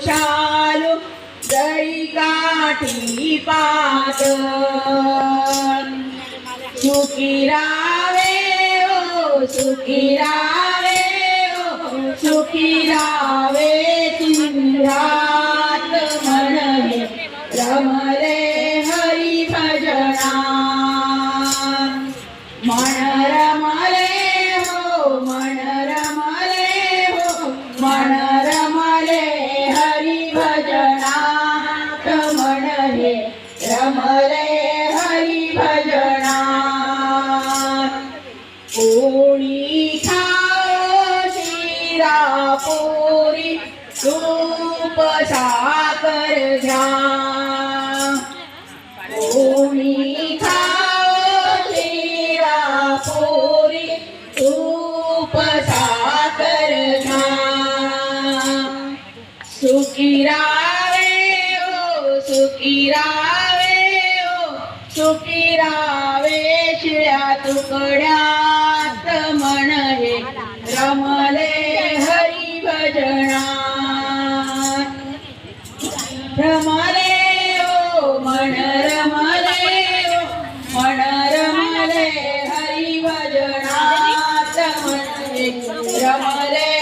दोषालु दरिकाठी पात सुखी रावे ओ सुखी रावे ओ सुखी रावे तुंधात मनवे रमले हरि भजना मन रमले हो मन रमले हो मन भजना ओणी खाओ शिरा पोरी तूप साखर घ्या. ओणी खाओ शिरा पोरी तूप साखर घ्या. सुखी रावे ओ हो, सुखी सुखी रावे शिळ्या तुकड्यात. मन हे रमले हरी भजना रमले ओ म्हण रमले ओ मन रमले हरी भजनात. मन हे रमले